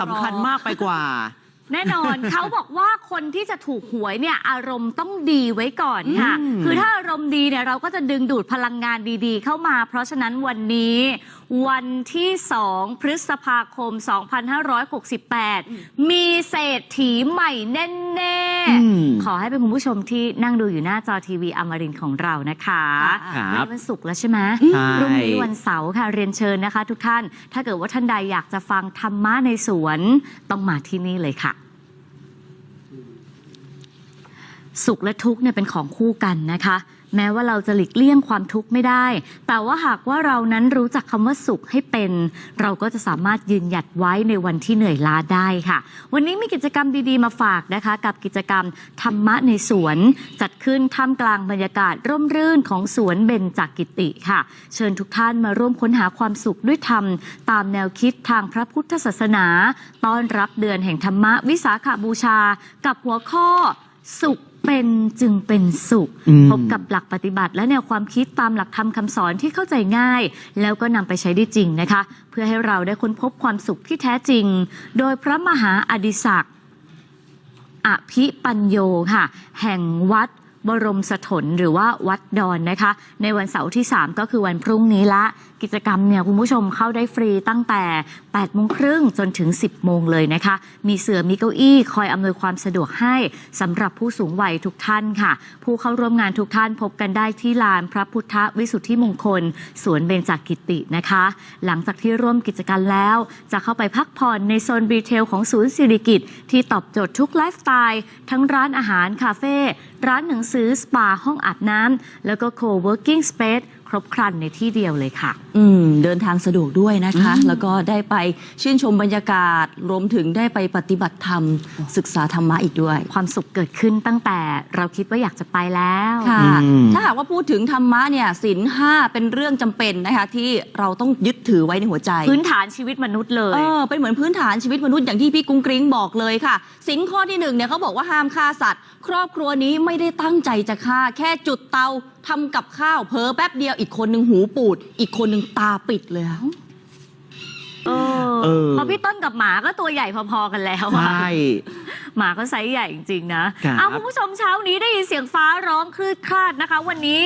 สำคัญมากไปกว่า แน่นอน เขาบอกว่าคนที่จะถูกหวยเนี่ยอารมณ์ต้องดีไว้ก่อนค่ะ อืม คือถ้าอารมณ์ดีเนี่ยเราก็จะดึงดูดพลังงานดีๆ เข้ามา เพราะฉะนั้นวันนี้ วันที่ 2 พฤษภาคม 2568 มีเศรษฐีใหม่แน่อืม ๆ ขอให้เป็นคุณผู้ชมที่นั่งดูอยู่หน้าจอทีวีอมรินทร์ของเรานะคะครับ วันนี้วันศุกร์แล้วใช่ไหม ใช่ พรุ่งนี้วันเสาร์ค่ะเรียนเชิญนะคะ ทุกท่าน ถ้าเกิดว่าท่านใดอยากจะฟังธรรมะในสวน ต้องมาที่นี่เลยค่ะ สุขและทุกข์เนี่ยเป็นของคู่กันนะคะ แม้ว่าเราจะหลีกเลี่ยงความทุกข์ไม่ได้ แต่ว่าหากว่าเรานั้นรู้จักคำว่าสุขให้เป็น เราก็จะสามารถยืนหยัดไว้ในวันที่เหนื่อยล้าได้ค่ะ วันนี้มีกิจกรรมดีๆมาฝากนะคะ กับกิจกรรมธรรมะในสวน จัดขึ้นท่ามกลางบรรยากาศร่มรื่นของสวนเบญจกกิติค่ะ เชิญทุกท่านมาร่วมค้นหาความสุขด้วยธรรม ตามแนวคิดทางพระพุทธศาสนา ต้อนรับเดือนแห่งธรรมะวิสาขบูชา กับหัวข้อสุข เป็นจึงเป็นสุขอืมพบกับหลักปฏิบัติ และแนวความคิดตามหลักธรรมคำสอนที่เข้าใจง่าย แล้วก็นำไปใช้ได้จริงนะคะ เพื่อให้เราได้ค้นพบความสุขที่แท้จริง โดยพระมหาอดิศักดิ์อภิปัญโยค่ะ แห่งวัดบรมสถนหรือว่าวัดดอนนะคะ ในวันเสาร์ที่ 3 ก็คือวันพรุ่งนี้ละ กิจกรรมเนี่ยคุณผู้ชมเข้าได้ฟรีตั้งแต่8โมงครึ่งจนถึง 10 โมงเลยนะคะ มีเสือมีเก้าอี้คอยอำนวยความสะดวกให้สำหรับผู้สูงวัยทุกท่านค่ะ ผู้เข้าร่วมงานทุกท่านพบกันได้ที่ลานพระพุทธวิสุทธิมงคล สวนเบญจกิตินะคะ หลังจากที่ร่วมกิจกรรมแล้ว จะเข้าไปพักผ่อนในโซนรีเทลของศูนย์สิริกิตที่ตอบโจทย์ทุกไลฟ์สไตล์ทั้งร้านอาหารคาเฟ่ร้านหนังสือสปาห้องอาบน้ำแล้วก็ co-working space ครบครันในที่เดียวเลยค่ะ อืม เดินทางสะดวกด้วยนะคะอืมแล้วก็ได้ไปชื่นชมบรรยากาศ รวมถึงได้ไปปฏิบัติธรรม ศึกษาธรรมะอีกด้วย ความสุขเกิดขึ้นตั้งแต่เราคิดว่าอยากจะไปแล้วค่ะ อืม ถ้าหากว่าพูดถึงธรรมะเนี่ยศีลห้าเป็นเรื่องจำเป็นนะคะที่เราต้องยึดถือไว้ในหัวใจ พื้นฐานชีวิตมนุษย์เลย เออเป็นเหมือนพื้นฐานชีวิตมนุษย์อย่างที่พี่กุ้งกริ้งบอกเลยค่ะสินข้อที่หนึ่งเนี่ยเขาบอกว่าห้ามฆ่าสัตว์ ครอบครัวนี้ไม่ได้ตั้งใจจะฆ่า แค่จุดเตา ทำกับข้าวเพอแป๊บเดียวอีกคนหนึ่งหูปูด อีกคนหนึ่งตาปิดเลยอะ เออเออ เพราะพี่ต้นกับหมาก็ตัวใหญ่พอๆกันแล้วใชอะ่ หมาก็ไซส์ใหญ่จริงๆนะครับ เอาคุณผู้ชมเช้านี้ได้ยินเสียงฟ้าร้องคลืดคลาดนะคะ วันนี้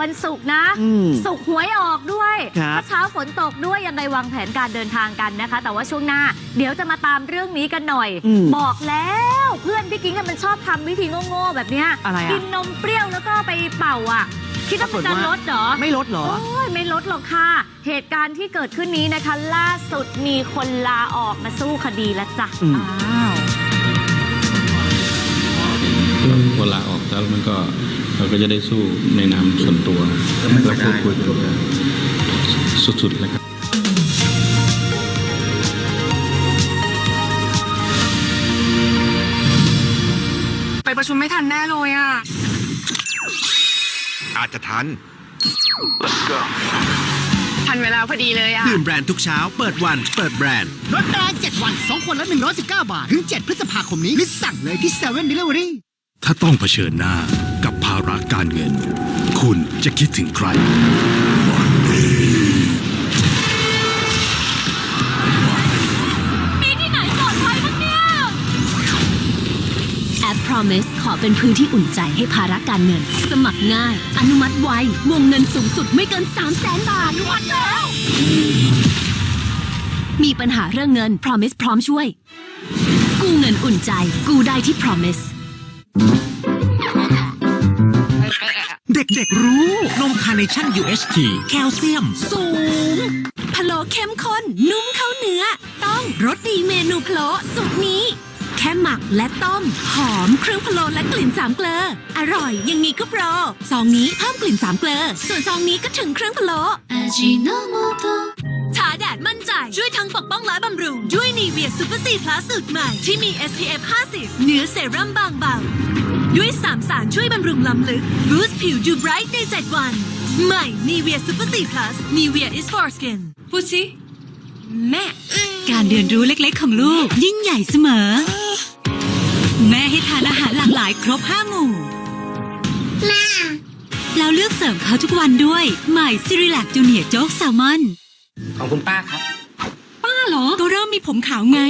วันศุกร์นะ อืมศุกร์หวยออกด้วยครับเมื่อเช้าฝนตกด้วยยังไงวางแผนการเดินทางกันนะคะ แต่ว่าช่วงหน้า เดี๋ยวจะมาตามเรื่องนี้กันหน่อย อืม บอกแล้วเพื่อนพี่กิ้งอะมันชอบทำวิธีโง่ๆแบบเนี้ยอะไรอะกินนมเปรี้ยวแล้วก็ไปเป่าอะ คิดว่ามันจะลดเหรอ ไม่ลดเหรอ โอ้ยไม่ลดหรอกค่ะ เหตุการณ์ที่เกิดขึ้นนี้นะคะ ล่าสุดมีคนลาออกมาสู้คดีแล้วจ้ะอืม อ้าว พอลาออกแล้วมันก็เราก็จะได้สู้ในนามส่วนตัวแล้วพูดคุยกันสุดๆเลยครับไปประชุมไม่ทันแน่เลยอะ อาจจะทันทันเวลาพอดีเลยอะ ดื่มแบรนด์ทุกเช้า เปิดวันเปิดแบรนด์ลดแรง7วัน 2 คนละ119 บาท ถึง 7 พฤษภาคมนี้รีบสั่งเลยที่7 Delivery ถ้าต้องเผชิญหน้ากับภาระการเงิน คุณจะคิดถึงใครแอป Promise ขอเป็นพื้นที่อุ่นใจให้ภาระการเงิน สมัครง่าย อนุมัติไว วงเงินสูงสุดไม่เกิน 3 0 0แสนบาทอนุมัติแล้ว มีปัญหาเรื่องเงิน Promise พร้อมช่วย กู้เงินอุ่นใจ กู้ได้ที่ Promise เด็กๆรู้ นมคาร์เนชั่น UHT แคลเซียม สูงพะโลเข้มข้นนุ่มเข้าเนื้อ ต้องรสดีเมนูพะโลสูตรนี้ แค่หมักและต้ม หอมเครื่องพะโลและกลิ่นสามเกลอ อร่อยอย่างนี้ก็โปรซองนี้เพิ่มกลิ่นสามเกลอ ส่วนซองนี้ก็ถึงเครื่องพะโล ทาแดดมั่นใจ ช่วยทั้งปกป้องและบำรุง ด้วยนีเวียซูเปอร์ซีพลัสสูตรใหม่ ที่มี SPF 50เนื้อเซรั่มบางเบาด้วย3สารช่วยบำรุงล้ำลึกบูสต์ผิวดูไบรท์ใน 7 วัน ใหม่นีเวียซูเปอร์ซีพลัสนีเวีย is for skin พูดสิ แม่ การเรียนรู้เล็กๆของลูก ยิ่งใหญ่เสมอ แม่ให้ทานอาหารหลากหลายครบ5หมู่แม่แล้วเลือกเสริมเขาทุกวันด้วยใหม่ซิริลักจูเนียร์โจ๊กแซลมอน ของคุณป้าครับ ป้าเหรอ ก็เริ่มมีผมขาวไง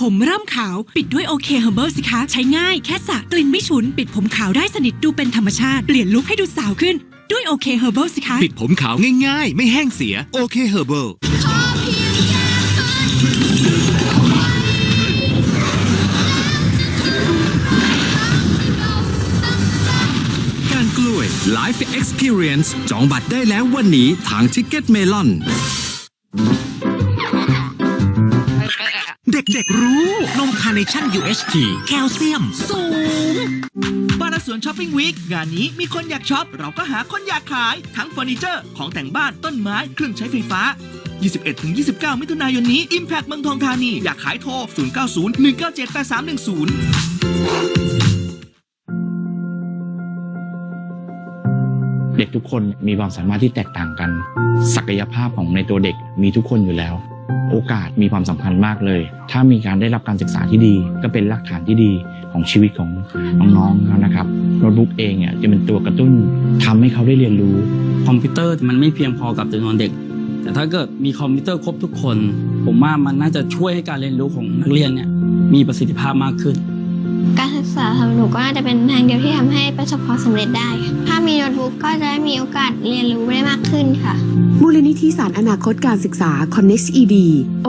ผมเริ่มขาวปิดด้วยโอเคเฮอร์เบิสิคะ ใช้ง่ายแค่สระกลิ่นไม่ฉุน ปิดผมขาวได้สนิทดูเป็นธรรมชาติ เปลี่ยนลุคให้ดูสาวขึ้น ด้วยโอเคเฮอร์เบิสิคะ ปิดผมขาวง่ายๆ ไม่แห้งเสียโอเคเฮอร์เบิลการกล้วย Life Experience จองบัตรได้แล้ววันนี้ทาง Ticket Melon เด็กๆรู้ นมคาร์เนชั่น UHT แคลเซียม สูงบ้านและสวนช้อปปิ้งวีคงานนี้มีคนอยากช็อป เราก็หาคนอยากขาย ทั้งเฟอร์นิเจอร์ ของแต่งบ้านต้นไม้เครื่องใช้ไฟฟ้า 21-29 มิถุนายนนี้ Impact เมืองทองธานี อยากขายโทร 0901978310เด็กทุกคนมีความสามารถที่แตกต่างกัน ศักยภาพของในตัวเด็กมีทุกคนอยู่แล้ว โอกาสมีความสำคัญมากเลย ถ้ามีการได้รับการศึกษาที่ดี ก็เป็นรากฐานที่ดีของชีวิตของน้องๆเขานะครับโน้ตบุ๊กเองเนี่ยจะเป็นตัวกระตุ้นทำให้เขาได้เรียนรู้ คอมพิวเตอร์มันไม่เพียงพอกับจำนวนเด็ก แต่ถ้าเกิดมีคอมพิวเตอร์ครบทุกคน ผมว่ามันน่าจะช่วยให้การเรียนรู้ของนักเรียนเนี่ยมีประสิทธิภาพมากขึ้น การศึกษาสำหรับหนูก็น่าจะเป็นทางเดียวที่ทำให้ประสบความสำเร็จได้ค่ะถ้ามีโน้ตบุ๊กก็จะได้มีโอกาสเรียนรู้ได้มาก ขึ้นค่ะ มูลนิธิสารอนาคตการศึกษา Connect ED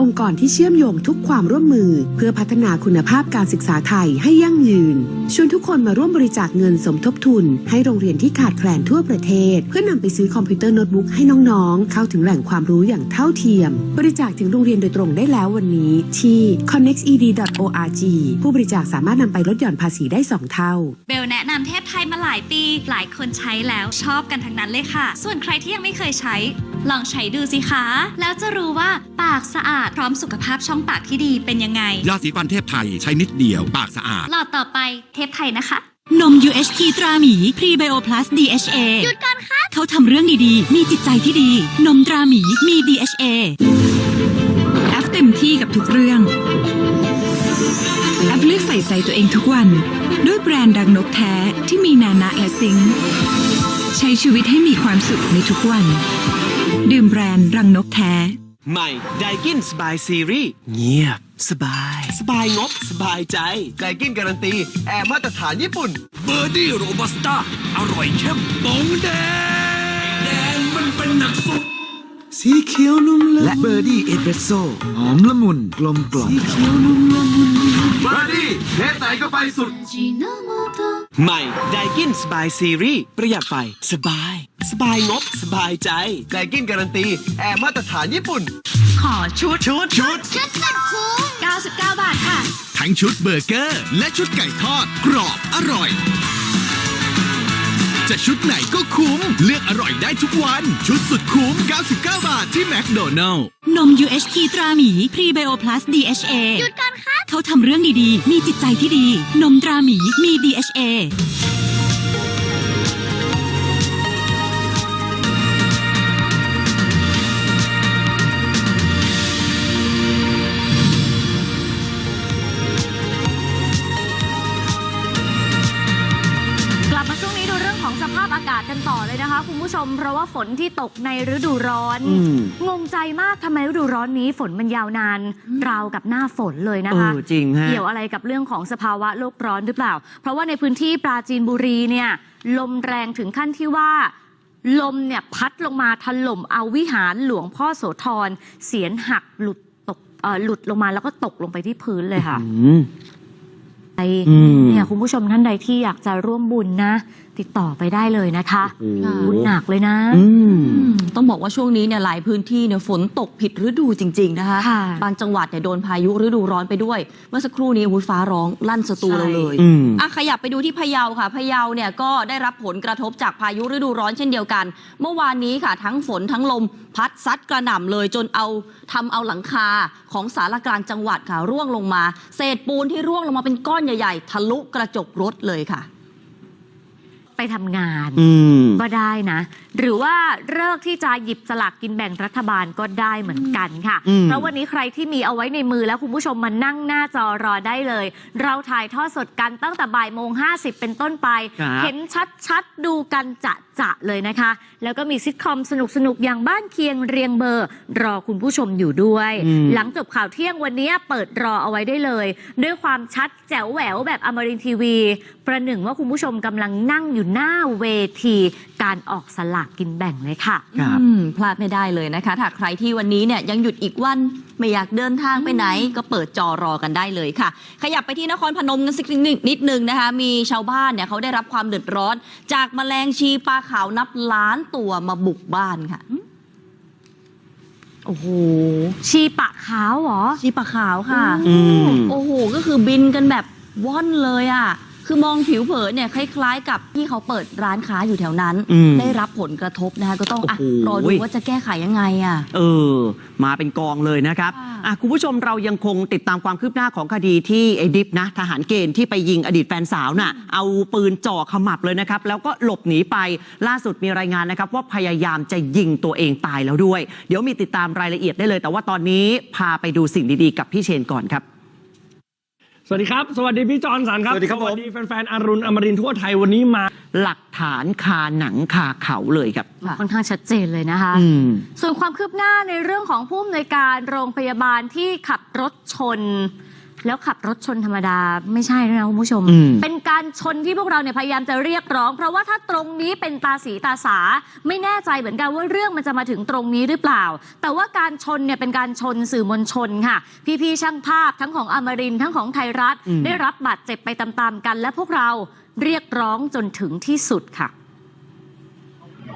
องค์กรที่เชื่อมโยงทุกความร่วมมือ เพื่อพัฒนาคุณภาพการศึกษาไทยให้ยั่งยืน ชวนทุกคนมาร่วมบริจาคเงินสมทบทุน ให้โรงเรียนที่ขาดแคลนทั่วประเทศ เพื่อนำไปซื้อคอมพิวเตอร์โน้ตบุ๊กให้น้องๆ เข้าถึงแหล่งความรู้อย่างเท่าเทียม บริจาคถึงโรงเรียนโดยตรงได้แล้ววันนี้ ที่ connected.org ผู้บริจาคสามารถนำไปลดหย่อนภาษีได้ 2 เท่า เบลแนะนำเทพไทยมาหลายปี หลายคนใช้แล้วชอบกันทั้งนั้นเลยค่ะ ส่วนใครที่ยังไม่เคยใช้ ลองใช้ดูสิคะ แล้วจะรู้ว่าปากสะอาดพร้อมสุขภาพช่องปากที่ดีเป็นยังไง ยาสีฟันเทพไทยใช้นิดเดียว ปากสะอาด หลอดต่อไปเทปไทยนะคะ นม UHT ตราหมี พรีไบโอพลัส DHA หยุดก่อนค่ะเขาทำเรื่องดีๆ มีจิตใจที่ดี นมตราหมีมี DHA แอฟเต็มที่กับทุกเรื่อง แอฟเลือกใส่ใจตัวเองทุกวัน ด้วยแบรนด์ดังนกแท้ที่มีนานะและซิงค์ ใช้ชีวิตให้มีความสุขในทุกวัน ดื่มแบรนด์รังนกแท้ ใหม่ไดกินสบายซีรีส์เงียบ สบาย สบายงบ สบายใจไดกินการันตี แอร์มาตรฐานญี่ปุ่น เบอร์ดี้โรบัสต้า อร่อยเข้มปองแดงแดงมันเป็นหนักสุด สีเขียวนุ่มละและเบอร์ดี้เอสเปรสโซ่หอมละมุนกลมกล่อมสีเขียวนุ่มละมุนเบอร์ดี้เทสไหนก็ไปสุด ใหม่ไดกินสบายซีรีส์ประหยัดไฟ สบาย สบายงบ สบายใจไดกินการันตี แอร์มาตรฐานญี่ปุ่น ขอชุด ชุด ชุด ชุดสุดคุ้ม99 บาทค่ะ ทั้งชุดเบอร์เกอร์ และชุดไก่ทอด กรอบอร่อย จะชุดไหนก็คุ้ม เลือกอร่อยได้ทุกวัน ชุดสุดคุ้ม 99 บาทที่แมคโดนัลล์นม UHT ตราหมีพรีไบโอพลัส DHA หยุดก่อนค่ะเขาทำเรื่องดีๆ มีจิตใจที่ดี นมตราหมีมี DHA คะคุณผู้ชม เพราะว่าฝนที่ตกในฤดูร้อนอืมงงใจมากทำไมฤดูร้อนนี้ฝนมันยาวนาน ราวกับหน้าฝนเลยนะเอคะอจริงฮะ เกี่ยวอะไรกับเรื่องของสภาวะโลกร้อนหรือเปล่า เพราะว่าในพื้นที่ปราจีนบุรีเนี่ย ลมแรงถึงขั้นที่ว่า ลมเนี่ยพัดลงมาถล่มเอาวิหารหลวงพ่อโสธรเสียนหักหลุดตกเอ่อหลุดลงมาแล้วก็ตกลงไปที่พื้นเลยค่ะ อืมไปอืม เนี่ยคุณผู้ชมท่านใดที่อยากจะร่วมบุญนะ ติดต่อไปได้เลยนะคะโอ้โหบุญหนักเลยนะอืมอืมต้องบอกว่าช่วงนี้เนี่ยหลายพื้นที่เนี่ยฝนตกผิดฤดูจริง ๆ นะคะค่ะบางจังหวัดเนี่ยโดนพายุฤดูร้อนไปด้วย เมื่อสักครู่นี้อุ๊ยฟ้าร้องลั่นสตูใช่เราเลยอืมอะขยับไปดูที่พะเยาค่ะพะเยาเนี่ยก็ได้รับผลกระทบจากพายุฤดูร้อนเช่นเดียวกัน เมื่อวานนี้ค่ะ ทั้งฝนทั้งลมพัดซัดกระหน่ำเลยจนเอาทำเอาหลังคาของสารกลางจังหวัดค่ะร่วงลงมา เศษปูนที่ร่วงลงมาเป็นก้อนใหญ่ ๆ ทะลุกระจกรถเลยค่ะ ทำงานอืมก็ได้นะ หรือว่าเลิกที่จะหยิบสลากกินแบ่งรัฐบาลก็ได้เหมือนกันค่ะอืมเพราะวันนี้ใครที่มีเอาไว้ในมือแล้วคุณผู้ชมมานั่งหน้าจอรอได้เลย เราถ่ายทอดสดกันตั้งแต่บ่ายโมงห้เป็นต้นไป ครับ เห็นชัดๆ ดูกันจะจะๆเลยนะคะ แล้วก็มีซิทคอมสนุกๆ อย่างบ้านเคียงเรียงเบอร์ รอคุณผู้ชมอยู่ด้วยอืมหลังจบข่าวเที่ยงวันนี้เปิดรอเอาไว้ได้เลย ด้วยความชัดแจ๋วแหววแบบอมรินทร์ทีวี ประหนึ่งว่าคุณผู้ชมกำลังนั่งอยู่หน้าเวทีการออกสลากกินแบ่งเลยค่ะ ครับ อืมพลาดไม่ได้เลยนะคะถ้าใครที่วันนี้เนี่ยยังหยุดอีกวันไม่อยากเดินทางไปไหน ก็เปิดจอรอกันได้เลยค่ะ ขยับไปที่นครพนมกันสักนิดนิดนึงนะคะ มีชาวบ้านเนี่ยเขาได้รับความเดือดร้อน จากแมลงชีปลาขาวนับล้านตัวมาบุกบ้านค่ะ โอ้โห ชีปะขาวเหรอ ชีปลาขาวค่ะ อืม โอ้โห ก็คือบินกันแบบว่อนเลยอะ่ะ คือมองผิวเผินเนี่ยคล้ายๆ กับที่เขาเปิดร้านค้าอยู่แถวนั้น อืมได้รับผลกระทบนะคะก็ต้องอะโอ้โห รอดูว่าจะแก้ไขยังไงอะ เออ มาเป็นกองเลยนะครับค่ะอะคุณผู้ชมเรายังคงติดตามความคืบหน้าของคดีที่ไอ้ดิฟนะ ทหารเกณฑ์ที่ไปยิงอดีตแฟนสาวน่ะ เอาปืนจ่อขมับเลยนะครับ แล้วก็หลบหนีไป ล่าสุดมีรายงานนะครับ ว่าพยายามจะยิงตัวเองตายแล้วด้วย เดี๋ยวมีติดตามรายละเอียดได้เลย แต่ว่าตอนนี้พาไปดูสิ่งดีๆ กับพี่เชนก่อนครับ สวัสดีครับ สวัสดีพี่จอนสันครับ สวัสดีครับผมสวัสดีแฟนๆอรุณอมรินทร์ทั่วไทยวันนี้มา หลักฐานคาหนังคาเขาเลยครับ ค่อนข้างชัดเจนเลยนะคะอืมส่วนความคืบหน้าในเรื่องของผู้อำนวยการโรงพยาบาลที่ขับรถชน แล้วขับรถชนธรรมดาไม่ใช่ด้วยนะคุณผู้ชม อืม เป็นการชนที่พวกเราเนี่ยพยายามจะเรียกร้อง เพราะว่าถ้าตรงนี้เป็นตาสีตาสา ไม่แน่ใจเหมือนกันว่าเรื่องมันจะมาถึงตรงนี้หรือเปล่า แต่ว่าการชนเนี่ยเป็นการชนสื่อมวลชนค่ะ พี่ๆช่างภาพทั้งของอมรินทร์ทั้งของไทยรัฐ อืม ได้รับบาดเจ็บไปตามๆกัน และพวกเราเรียกร้องจนถึงที่สุดค่ะ